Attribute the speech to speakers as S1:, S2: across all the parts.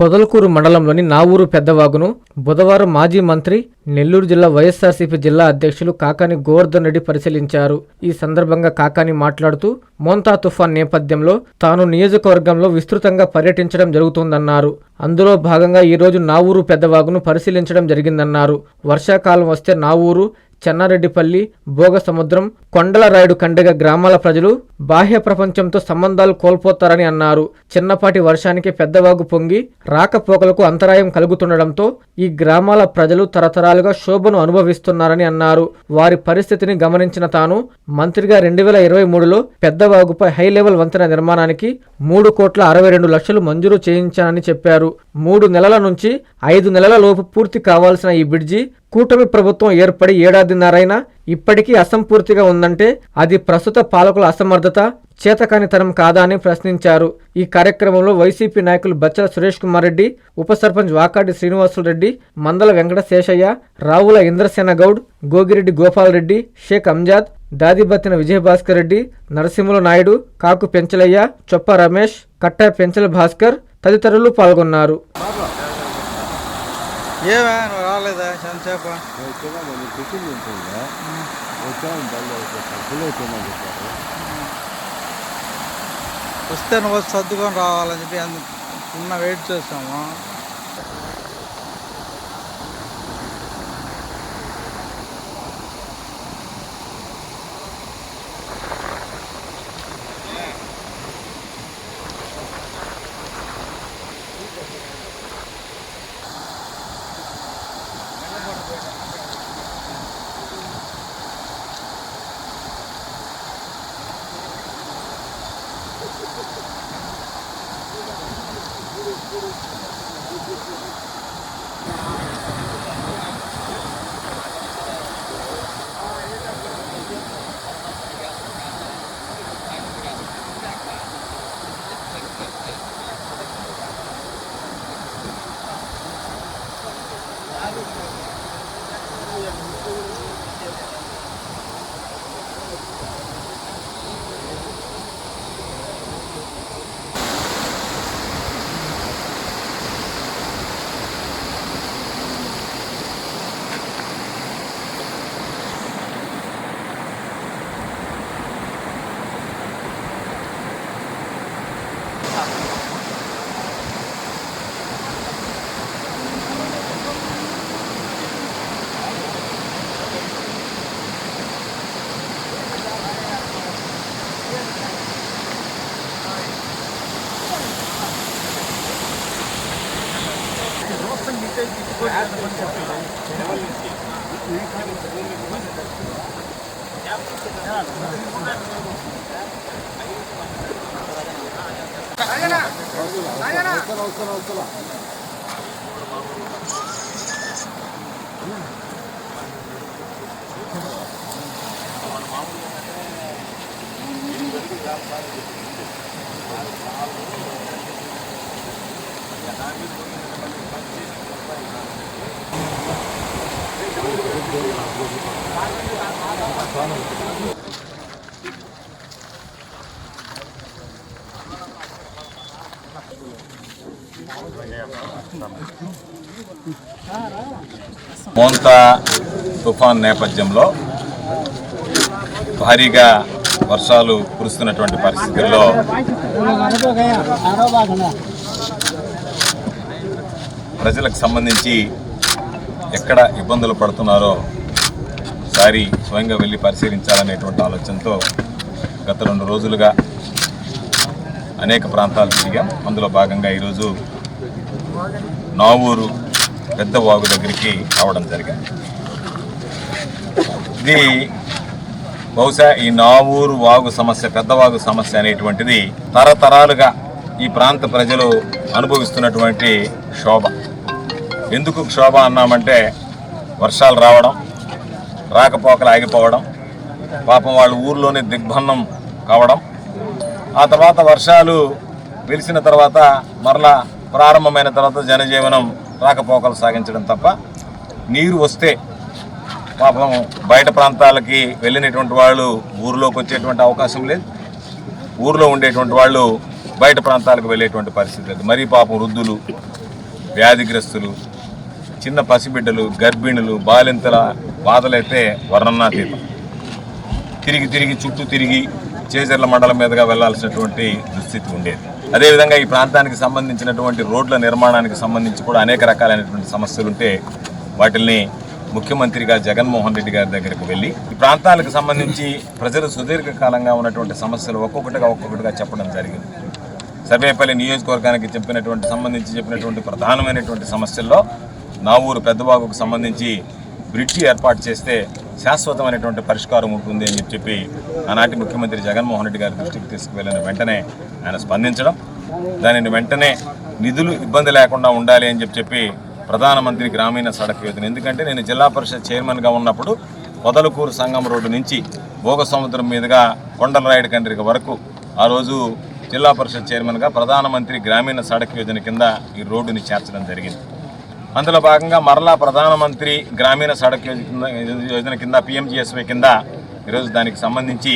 S1: పొదలకూరు మండలంలోని నావూరు పెద్దవాగును బుధవారం మాజీ మంత్రి నెల్లూరు జిల్లా వైఎస్ఆర్సీపీ జిల్లా అధ్యక్షులు కాకాని గోవర్ధన్ రెడ్డి పరిశీలించారు. ఈ సందర్భంగా కాకాని మాట్లాడుతూ మోంతా తుఫాన్ నేపథ్యంలో తాను నియోజకవర్గంలో విస్తృతంగా పర్యటించడం జరుగుతుందన్నారు. అందులో భాగంగా ఈరోజు నావూరు పెద్దవాగును పరిశీలించడం జరిగిందన్నారు. వర్షాకాలం వస్తే నావూరు చెన్నారెడ్డిపల్లి భోగ సముద్రం కొండలరాయుడు కండగ గ్రామాల ప్రజలు బాహ్య ప్రపంచంతో సంబంధాలు కోల్పోతారని అన్నారు. చిన్నపాటి వర్షానికి పెద్దవాగు పొంగి రాకపోకలకు అంతరాయం కలుగుతుండడంతో ఈ గ్రామాల ప్రజలు తరతరాలుగా శోభను అనుభవిస్తున్నారని అన్నారు. వారి పరిస్థితిని గమనించిన తాను మంత్రిగా రెండు వేల ఇరవై మూడులో పెద్దవాగుపై హై లెవెల్ వంతెన నిర్మాణానికి మూడు కోట్ల అరవై రెండు లక్షలు మంజూరు చేయించానని చెప్పారు. మూడు నెలల నుంచి ఐదు నెలల లోపు పూర్తి కావాల్సిన ఈ బ్రిడ్జి కూటమి ప్రభుత్వం ఏర్పడి ఏడాదిన్నరైనా ఇప్పటికీ అసంపూర్తిగా ఉందంటే అది ప్రస్తుత పాలకుల అసమర్థత చేతకానితనం కాదా అని ప్రశ్నించారు. ఈ కార్యక్రమంలో వైసీపీ నాయకులు బచ్చల సురేష్ కుమార్ రెడ్డి ఉప సర్పంచ్ వాకాటి శ్రీనివాసులు రెడ్డి మందల వెంకట శేషయ్య రావుల ఇంద్రసేన గౌడ్ గోగిరెడ్డి గోపాల్ రెడ్డి షేక్ అంజాద్ దాదిబత్తిన విజయభాస్కర్ రెడ్డి నరసింహుల నాయుడు కాకు పెంచలయ్య చొప్ప రమేష్ కట్ట పెంచల భాస్కర్ తదితరులు పాల్గొన్నారు.
S2: ఏమే నువ్వు రాలేదా? ఎంతసేపు?
S3: వచ్చాను టిఫిన్ వచ్చాను చెప్పారు
S2: వస్తే నువ్వు సర్దుకొని రావాలని చెప్పి అందు ఉన్న వెయిట్ చేస్తాము దాని మీద
S4: మోంతా తుఫాన్ నేపథ్యంలో భారీగా వర్షాలు కురుస్తున్నటువంటి పరిస్థితుల్లో ప్రజలకు సంబంధించి ఎక్కడ ఇబ్బందులు పడుతున్నారో సారి స్వయంగా వెళ్ళి పరిశీలించాలనేటువంటి ఆలోచనతో గత రెండు రోజులుగా అనేక ప్రాంతాలు తిరిగాం. అందులో భాగంగా ఈరోజు నావూరు పెద్ద వాగు దగ్గరికి రావడం జరిగింది. ఇది బహుశా ఈ నావూరు వాగు సమస్య పెద్దవాగు సమస్య అనేటువంటిది తరతరాలుగా ఈ ప్రాంత ప్రజలు అనుభవిస్తున్నటువంటి శోభ ఎందుకు క్షోభ అన్నామంటే వర్షాలు రావడం రాకపోకలు ఆగిపోవడం పాపం వాళ్ళ ఊర్లోనే దిగ్బంధం కావడం. ఆ తర్వాత వర్షాలు వెలిసిన తర్వాత మరలా ప్రారంభమైన తర్వాత జనజీవనం రాకపోకలు సాగించడం తప్ప నీరు వస్తే పాపం బయట ప్రాంతాలకి వెళ్ళినటువంటి వాళ్ళు ఊరిలోకి వచ్చేటువంటి అవకాశం లేదు. ఊరిలో ఉండేటువంటి వాళ్ళు బయట ప్రాంతాలకు వెళ్ళేటువంటి పరిస్థితి లేదు. మరీ పాపం వృద్ధులు వ్యాధిగ్రస్తులు చిన్న పసిబిడ్డలు గర్భిణులు బాలింతల బాధలైతే వర్ణనాతీతం తిరిగి తిరిగి చుట్టూ తిరిగి చేజర్ల మండలం మీదుగా వెళ్ళాల్సినటువంటి దుస్థితి ఉండేది. అదేవిధంగా ఈ ప్రాంతానికి సంబంధించినటువంటి రోడ్ల నిర్మాణానికి సంబంధించి కూడా అనేక రకాలైనటువంటి సమస్యలు ఉంటే వాటిల్ని ముఖ్యమంత్రిగా జగన్మోహన్ రెడ్డి గారి దగ్గరికి వెళ్ళి ఈ ప్రాంతాలకు సంబంధించి ప్రజలు సుదీర్ఘకాలంగా ఉన్నటువంటి సమస్యలు ఒక్కొక్కటిగా ఒక్కొక్కటిగా చెప్పడం జరిగింది. సర్వేపల్లి నియోజకవర్గానికి చెప్పినటువంటి సంబంధించి చెప్పినటువంటి ప్రధానమైనటువంటి సమస్యల్లో నా ఊరు పెద్దబాబుకు సంబంధించి బ్రిడ్జి ఏర్పాటు చేస్తే శాశ్వతమైనటువంటి పరిష్కారం ఉంటుంది అని చెప్పి ఆనాటి ముఖ్యమంత్రి జగన్మోహన్ రెడ్డి గారి దృష్టికి తీసుకువెళ్ళిన వెంటనే ఆయన స్పందించడం. దానిని వెంటనే నిధులు ఇబ్బంది లేకుండా ఉండాలి అని చెప్పి చెప్పి ప్రధానమంత్రి గ్రామీణ సడక్ యోజన. ఎందుకంటే నేను జిల్లా పరిషత్ చైర్మన్గా ఉన్నప్పుడు పొదలకూరు సంగం రోడ్డు నుంచి భోగ సముద్రం మీదుగా కొండలరాయుడు కండ్రిక వరకు ఆ రోజు జిల్లా పరిషత్ చైర్మన్గా ప్రధానమంత్రి గ్రామీణ సడక్ యోజన కింద ఈ రోడ్డుని చేర్చడం జరిగింది. అందులో భాగంగా మరలా ప్రధానమంత్రి గ్రామీణ సడక్ యోజన కింద- యోజన కింద పిఎంజిఎస్వై కింద ఈరోజు దానికి సంబంధించి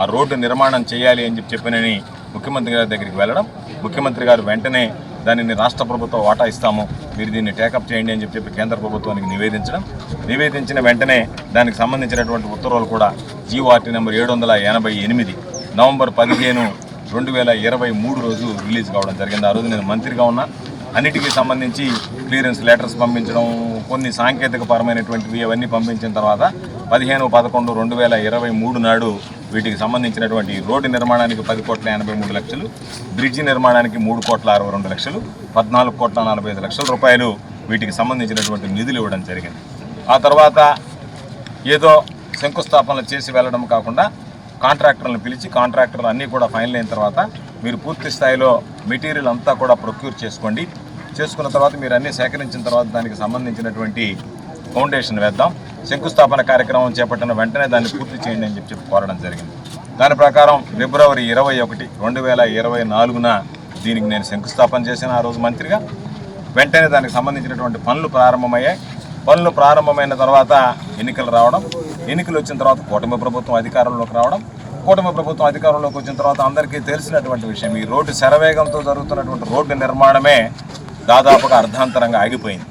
S4: ఆ రోడ్డు నిర్మాణం చేయాలి అని చెప్పి చెప్పినని ముఖ్యమంత్రి గారి దగ్గరికి వెళ్ళడం. ముఖ్యమంత్రి గారు వెంటనే దానిని రాష్ట్ర ప్రభుత్వం వాటా ఇస్తాము. మీరు దీన్ని టేకప్ చేయండి అని చెప్పి చెప్పి కేంద్ర ప్రభుత్వానికి నివేదించడం. నివేదించిన వెంటనే దానికి సంబంధించినటువంటి ఉత్తర్వులు కూడా జీఓఆర్టీ నెంబర్ ఏడు వందల ఎనభై ఎనిమిది నవంబర్ పదిహేను రెండు వేల ఇరవై మూడు రోజు రిలీజ్ కావడం జరిగింది. ఆ రోజు నేను మంత్రిగా ఉన్నా. అన్నిటికీ సంబంధించి క్లియరెన్స్ లెటర్స్ పంపించడం కొన్ని సాంకేతిక పరమైనటువంటివి అవన్నీ పంపించిన తర్వాత పదిహేను పదకొండు రెండు వేల ఇరవై మూడు నాడు వీటికి సంబంధించినటువంటి రోడ్డు నిర్మాణానికి పది కోట్ల ఎనభై మూడు లక్షలు బ్రిడ్జి నిర్మాణానికి మూడు కోట్ల అరవై రెండు లక్షలు పద్నాలుగు కోట్ల నలభై ఐదు లక్షల రూపాయలు వీటికి సంబంధించినటువంటి నిధులు ఇవ్వడం జరిగింది. ఆ తర్వాత ఏదో శంకుస్థాపనలు చేసి వెళ్ళడం కాకుండా కాంట్రాక్టర్లను పిలిచి కాంట్రాక్టర్లు అన్నీ కూడా ఫైనల్ అయిన తర్వాత మీరు పూర్తి స్థాయిలో మెటీరియల్ అంతా కూడా ప్రొక్యూర్ చేసుకోండి చేసుకున్న తర్వాత మీరు అన్నీ సేకరించిన తర్వాత దానికి సంబంధించినటువంటి ఫౌండేషన్ వేద్దాం. శంకుస్థాపన కార్యక్రమం చేపట్టిన వెంటనే దాన్ని పూర్తి చేయండి అని చెప్పి కోరడం జరిగింది. దాని ప్రకారం ఫిబ్రవరి ఇరవై ఒకటి రెండు వేల ఇరవై నాలుగున దీనికి నేను శంకుస్థాపన చేసిన ఆ రోజు మంత్రిగా. వెంటనే దానికి సంబంధించినటువంటి పనులు ప్రారంభమయ్యాయి. పనులు ప్రారంభమైన తర్వాత ఎన్నికలు రావడం ఎన్నికలు వచ్చిన తర్వాత కూటమి ప్రభుత్వం అధికారంలోకి రావడం కూటమి ప్రభుత్వం అధికారంలోకి వచ్చిన తర్వాత అందరికీ తెలిసినటువంటి విషయం ఈ రోడ్డు శరవేగంతో జరుగుతున్నటువంటి రోడ్డు నిర్మాణమే దాదాపుగా అర్ధాంతరంగా ఆగిపోయింది.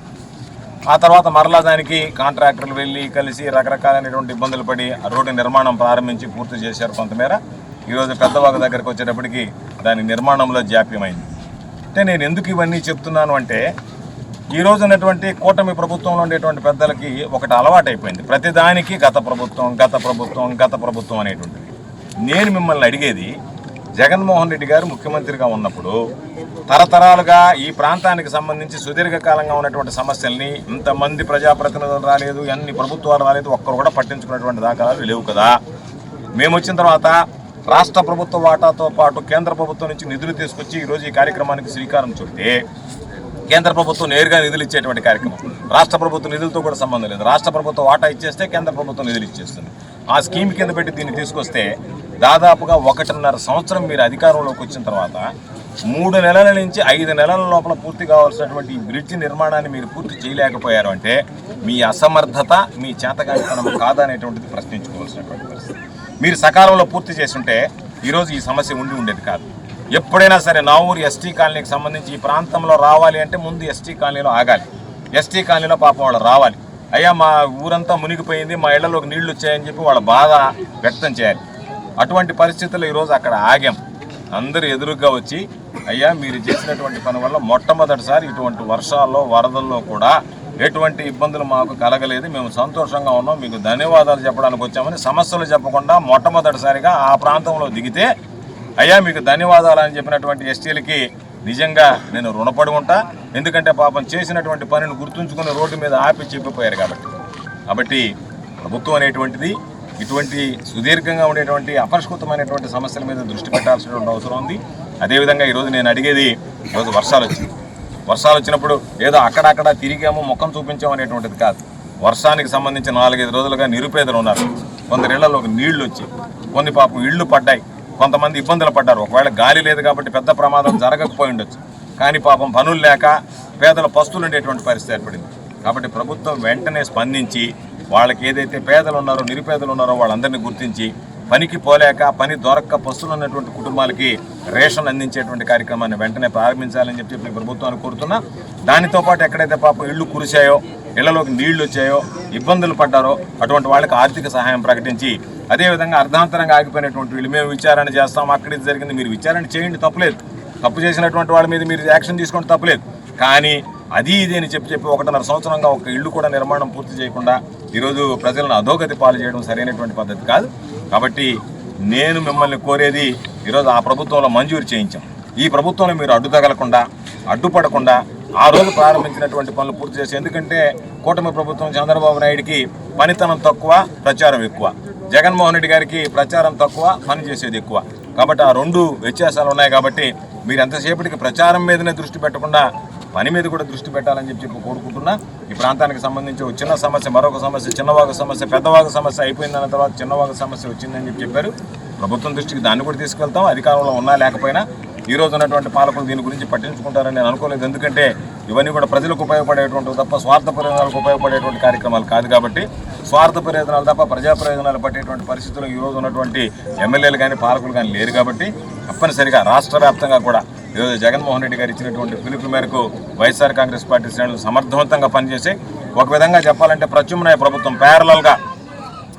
S4: ఆ తర్వాత మరలా దానికి కాంట్రాక్టర్లు వెళ్ళి కలిసి రకరకాలైనటువంటి ఇబ్బందులు పడి ఆ రోడ్డు నిర్మాణం ప్రారంభించి పూర్తి చేశారు కొంతమేర. ఈరోజు పెద్దవాగ దగ్గరకు వచ్చేటప్పటికి దాని నిర్మాణంలో జాప్యమైంది. అంటే నేను ఎందుకు ఇవన్నీ చెప్తున్నాను అంటే ఈరోజు ఉన్నటువంటి కూటమి ప్రభుత్వంలో ఉండేటువంటి పెద్దలకి ఒకటి అలవాటైపోయింది. ప్రతిదానికి గత ప్రభుత్వం గత ప్రభుత్వం గత ప్రభుత్వం అనేటువంటిది. నేను మిమ్మల్ని అడిగేది జగన్మోహన్ రెడ్డి గారు ముఖ్యమంత్రిగా ఉన్నప్పుడు తరతరాలుగా ఈ ప్రాంతానికి సంబంధించి సుదీర్ఘకాలంగా ఉన్నటువంటి సమస్యల్ని ఇంతమంది ప్రజాప్రతినిధులు రాలేదు ఎన్ని ప్రభుత్వాలు రాలేదు ఒక్కరు కూడా పట్టించుకున్నటువంటి దాఖలాలు లేవు కదా. మేము వచ్చిన తర్వాత రాష్ట్ర ప్రభుత్వ వాటాతో పాటు కేంద్ర ప్రభుత్వం నుంచి నిధులు తీసుకొచ్చి ఈరోజు ఈ కార్యక్రమానికి శ్రీకారం చుడితే కేంద్ర ప్రభుత్వం నేరుగా నిధులు ఇచ్చేటువంటి కార్యక్రమం. రాష్ట్ర ప్రభుత్వ నిధులతో కూడా సంబంధం లేదు. రాష్ట్ర ప్రభుత్వం వాటా ఇచ్చేస్తే కేంద్ర ప్రభుత్వం నిధులు ఇచ్చేస్తుంది. ఆ స్కీమ్ కింద పెట్టి దీన్ని తీసుకొస్తే దాదాపుగా ఒకటిన్నర సంవత్సరం మీరు అధికారంలోకి వచ్చిన తర్వాత మూడు నెలల నుంచి ఐదు నెలల లోపల పూర్తి కావాల్సినటువంటి ఈ బ్రిడ్జ్ నిర్మాణాన్ని మీరు పూర్తి చేయలేకపోయారు అంటే మీ అసమర్థత మీ చేతగానితనం కాదనేటువంటిది ప్రశ్నించుకోవాల్సినటువంటి పరిస్థితి. మీరు సకాలంలో పూర్తి చేస్తుంటే ఈరోజు ఈ సమస్య ఉండి ఉండేది కాదు. ఎప్పుడైనా సరే నా ఊరు ఎస్టీ కాలనీకి సంబంధించి ఈ ప్రాంతంలో రావాలి అంటే ముందు ఎస్టీ కాలనీలో ఆగాలి. ఎస్టీ కాలనీలో పాపం వాళ్ళు రావాలి. అయ్యా మా ఊరంతా మునిగిపోయింది మా ఇళ్ళలోకి నీళ్ళు వచ్చాయని చెప్పి వాళ్ళ బాధ వ్యక్తం చేయాలి. అటువంటి పరిస్థితుల్లో ఈరోజు అక్కడ ఆగాం. అందరూ ఎదురుగా వచ్చి అయ్యా మీరు చేసినటువంటి పని వల్ల మొట్టమొదటిసారి ఇటువంటి వర్షాల్లో వరదల్లో కూడా ఎటువంటి ఇబ్బందులు మాకు కలగలేదు. మేము సంతోషంగా ఉన్నాం. మీకు ధన్యవాదాలు చెప్పడానికి వచ్చామని సమస్యలు చెప్పకుండా మొట్టమొదటిసారిగా ఆ ప్రాంతంలో దిగితే అయ్యా మీకు ధన్యవాదాలు అని చెప్పినటువంటి ఎస్టీలకి నిజంగా నేను రుణపడి ఉంటా. ఎందుకంటే పాపం చేసినటువంటి పనిని గుర్తుంచుకుని రోడ్డు మీద ఆపి చెప్పిపోయారు కాబట్టి. కాబట్టి ప్రభుత్వం అనేటువంటిది ఇటువంటి సుదీర్ఘంగా ఉండేటువంటి అపరిష్కృతమైనటువంటి సమస్యల మీద దృష్టి పెట్టాల్సినటువంటి అవసరం ఉంది. అదేవిధంగా ఈరోజు నేను అడిగేది ఈరోజు వర్షాలు వచ్చింది. వర్షాలు వచ్చినప్పుడు ఏదో అక్కడక్కడ తిరిగాము ముఖం చూపించాము అనేటువంటిది కాదు. వర్షానికి సంబంధించి నాలుగైదు రోజులుగా నిరుపేదలు ఉన్నారు. కొందరి ఇళ్ళలోకి నీళ్ళు వచ్చి కొన్ని పాపం ఇళ్ళు పడ్డాయి. కొంతమంది ఇబ్బందులు పడ్డారు. ఒకవేళ గాలి లేదు కాబట్టి పెద్ద ప్రమాదం జరగకపోయి ఉండొచ్చు. కానీ పాపం పనులు లేక పేదల పస్తులు ఉండేటువంటి పరిస్థితి ఏర్పడింది. కాబట్టి ప్రభుత్వం వెంటనే స్పందించి వాళ్ళకి ఏదైతే పేదలు ఉన్నారో నిరుపేదలు ఉన్నారో వాళ్ళందరినీ గుర్తించి పనికి పోలేక పని దొరక్క పస్తులున్నటువంటి కుటుంబాలకి రేషన్ అందించేటువంటి కార్యక్రమాన్ని వెంటనే ప్రారంభించాలని చెప్పి చెప్పి ప్రభుత్వాన్ని కోరుతున్నా. దానితో పాటు ఎక్కడైతే పాపం ఇళ్ళు కురిశాయో ఇళ్ళలోకి నీళ్ళు వచ్చాయో ఇబ్బందులు పడ్డారో అటువంటి వాళ్ళకి ఆర్థిక సహాయం ప్రకటించి అదేవిధంగా అర్ధాంతరంగా ఆగిపోయినటువంటి వీళ్ళు మేము విచారణ చేస్తాం అక్కడ ఇది జరిగింది మీరు విచారణ చేయండి తప్పులేదు. తప్పు చేసినటువంటి వాళ్ళ మీద మీరు యాక్షన్ తీసుకోండి తప్పులేదు. కానీ అది ఇది అని చెప్పి చెప్పి ఒకటిన్నర సంవత్సరంగా ఒక ఇల్లు కూడా నిర్మాణం పూర్తి చేయకుండా ఈరోజు ప్రజలను అధోగతి పాలు చేయడం సరైనటువంటి పద్ధతి కాదు. కాబట్టి నేను మిమ్మల్ని కోరేది ఈరోజు ఆ ప్రభుత్వంలో మంజూరు చేయించాం. ఈ ప్రభుత్వంలో మీరు అడ్డు తగలకుండా అడ్డుపడకుండా ఆ రోజు ప్రారంభించినటువంటి పనులు పూర్తి చేసి ఎందుకంటే కూటమి ప్రభుత్వం చంద్రబాబు నాయుడికి పనితనం తక్కువ ప్రచారం ఎక్కువ. జగన్మోహన్ రెడ్డి గారికి ప్రచారం తక్కువ పని చేసేది ఎక్కువ. కాబట్టి ఆ రెండు వ్యత్యాసాలు ఉన్నాయి కాబట్టి మీరు ఎంతసేపటికి ప్రచారం మీదనే దృష్టి పెట్టకుండా పని మీద కూడా దృష్టి పెట్టాలని చెప్పి చెప్పి కోరుకుంటున్నా. ఈ ప్రాంతానికి సంబంధించి ఒక చిన్న సమస్య మరొక సమస్య చిన్నవాగు సమస్య పెద్దవాగు సమస్య అయిపోయిందన్న తర్వాత చిన్నవాగు సమస్య వచ్చిందని చెప్పి చెప్పారు. ప్రభుత్వం దృష్టికి దాన్ని కూడా తీసుకెళ్తాం. అధికారంలో ఉన్నా లేకపోయినా ఈ రోజు ఉన్నటువంటి పాలకులు దీని గురించి పట్టించుకుంటారని నేను అనుకోలేదు. ఎందుకంటే ఇవన్నీ కూడా ప్రజలకు ఉపయోగపడేటువంటి తప్ప స్వార్థ ప్రయోజనాలకు ఉపయోగపడేటువంటి కార్యక్రమాలు కాదు కాబట్టి స్వార్థ ప్రయోజనాలు తప్ప ప్రజా ప్రయోజనాలు పట్టేటువంటి పరిస్థితులు ఈరోజు ఉన్నటువంటి ఎమ్మెల్యేలు కానీ పాలకులు కానీ లేరు కాబట్టి తప్పనిసరిగా రాష్ట్ర వ్యాప్తంగా కూడా ఈరోజు జగన్మోహన్ రెడ్డి గారు ఇచ్చినటువంటి పిలుపు మేరకు వైఎస్ఆర్ కాంగ్రెస్ పార్టీ శ్రేణులు సమర్థవంతంగా పనిచేసి ఒక విధంగా చెప్పాలంటే ప్రత్యుమ్నాయ ప్రభుత్వం ప్యారలల్గా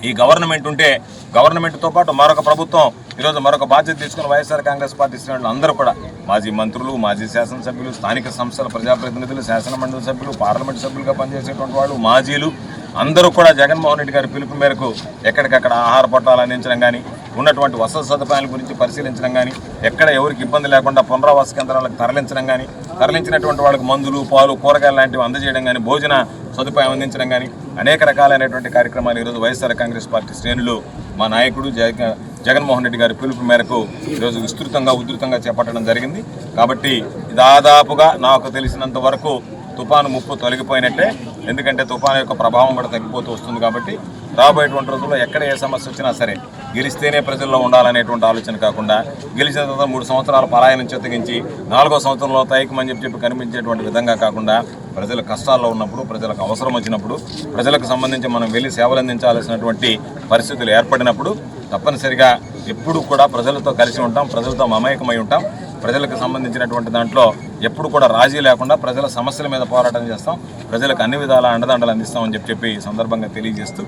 S4: ఈ గవర్నమెంట్ ఉంటే గవర్నమెంట్తో పాటు మరొక ప్రభుత్వం ఈరోజు మరొక బాధ్యత తీసుకున్న వైఎస్ఆర్ కాంగ్రెస్ పార్టీ శ్రేణులు అందరూ కూడా మాజీ మంత్రులు మాజీ శాసనసభ్యులు స్థానిక సంస్థల ప్రజాప్రతినిధులు శాసనమండలి సభ్యులు పార్లమెంట్ సభ్యులుగా పనిచేసేటువంటి వాళ్ళు మాజీలు అందరూ కూడా జగన్మోహన్ రెడ్డి గారి పిలుపు మేరకు ఎక్కడికక్కడ ఆహార పొట్టాలు అందించడం కానీ ఉన్నటువంటి వసతి సదుపాయాల గురించి పరిశీలించడం కానీ ఎక్కడ ఎవరికి ఇబ్బంది లేకుండా పునరావాస కేంద్రాలకు తరలించడం కానీ తరలించినటువంటి వాళ్ళకి మందులు పాలు కూరగాయలు లాంటివి అందజేయడం కానీ భోజన సదుపాయం అందించడం కానీ అనేక రకాలైనటువంటి కార్యక్రమాలు ఈరోజు వైఎస్ఆర్ కాంగ్రెస్ పార్టీ శ్రేణులు మా నాయకుడు జగన్ జగన్మోహన్ రెడ్డి గారి పిలుపు మేరకు ఈరోజు విస్తృతంగా ఉధృతంగా చేపట్టడం జరిగింది. కాబట్టి దాదాపుగా నాకు తెలిసినంత వరకు తుఫాను ముప్పు తొలగిపోయినట్టే ఎందుకంటే తుఫాను యొక్క ప్రభావం కూడా తగ్గిపోతూ వస్తుంది కాబట్టి రాబోయేటువంటి రోజుల్లో ఎక్కడ ఏ సమస్య వచ్చినా సరే గెలిస్తేనే ప్రజల్లో ఉండాలనేటువంటి ఆలోచన కాకుండా గెలిచిన తర్వాత మూడు సంవత్సరాల పలాయనం చెత్తగించి నాలుగో సంవత్సరంలో తైకమని చెప్పి చెప్పి కనిపించేటువంటి విధంగా కాకుండా ప్రజల కష్టాల్లో ఉన్నప్పుడు ప్రజలకు అవసరం వచ్చినప్పుడు ప్రజలకు సంబంధించి మనం వెళ్ళి సేవలు అందించాల్సినటువంటి పరిస్థితులు ఏర్పడినప్పుడు తప్పనిసరిగా ఎప్పుడూ కూడా ప్రజలతో కలిసి ఉంటాం ప్రజలతో మమేకమై ఉంటాం. ప్రజలకు సంబంధించినటువంటి దాంట్లో ఎప్పుడు కూడా రాజీ లేకుండా ప్రజల సమస్యల మీద పోరాటం చేస్తాం. ప్రజలకు అన్ని విధాల అండదండలు అందిస్తామని చెప్పి చెప్పి సందర్భంగా తెలియజేస్తూ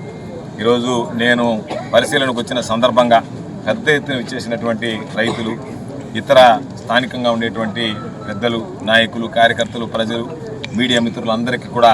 S4: ఈరోజు నేను పరిశీలనకు వచ్చిన సందర్భంగా పెద్ద ఎత్తున ఇచ్చేసినటువంటి రైతులు ఇతర స్థానికంగా ఉండేటువంటి పెద్దలు నాయకులు కార్యకర్తలు ప్రజలు మీడియా మిత్రులందరికీ కూడా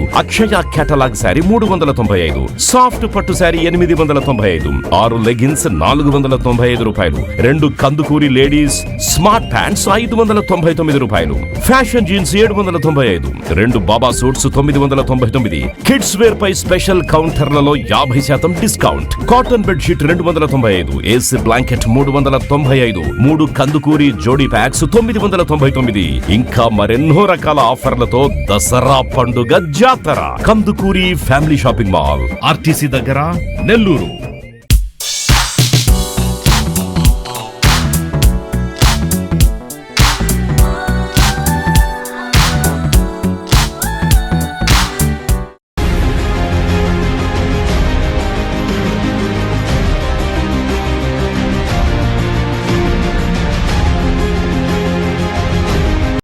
S5: ఐదు అక్షయ కేటలాగ్ శారీ మూడు వందల తొంభై ఐదు. సాఫ్ట్ పట్టు శారీ ఎనిమిది వందల తొంభై ఐదు. ఆరు లెగిన్స్ నాలుగు వందల తొంభై ఐదు రూపాయలు. రెండు కందుకూరి లేడీస్ స్మార్ట్ ప్యాంట్స్ ఐదు వందల తొంభై తొమ్మిది రూపాయలు. ఫ్యాషన్ జీన్స్ ఏడు వందల తొంభై ఐదు. రెండు బాబా సూట్స్ తొమ్మిది వందల తొంభై తొమ్మిది. కిడ్స్ వేర్ పై స్పెషల్ కౌంటర్లలో యాభై శాతం డిస్కౌంట్ కాటన్ బెడ్ షీట్ రెండు వందల తొంభై ఐదు. ఏసీ బ్లాంకెట్ మూడు వందల తొంభై ఐదు. మూడు కందుకూరి జోడీ ప్యాక్స్ తొమ్మిది వందల తొంభై తొమ్మిది. ఇంకా మరెన్నో రకాల ఆఫర్లతో దసరా పండుగ జాతర Kandukuri family shopping mall RTC దగ్గర నెల్లూరు.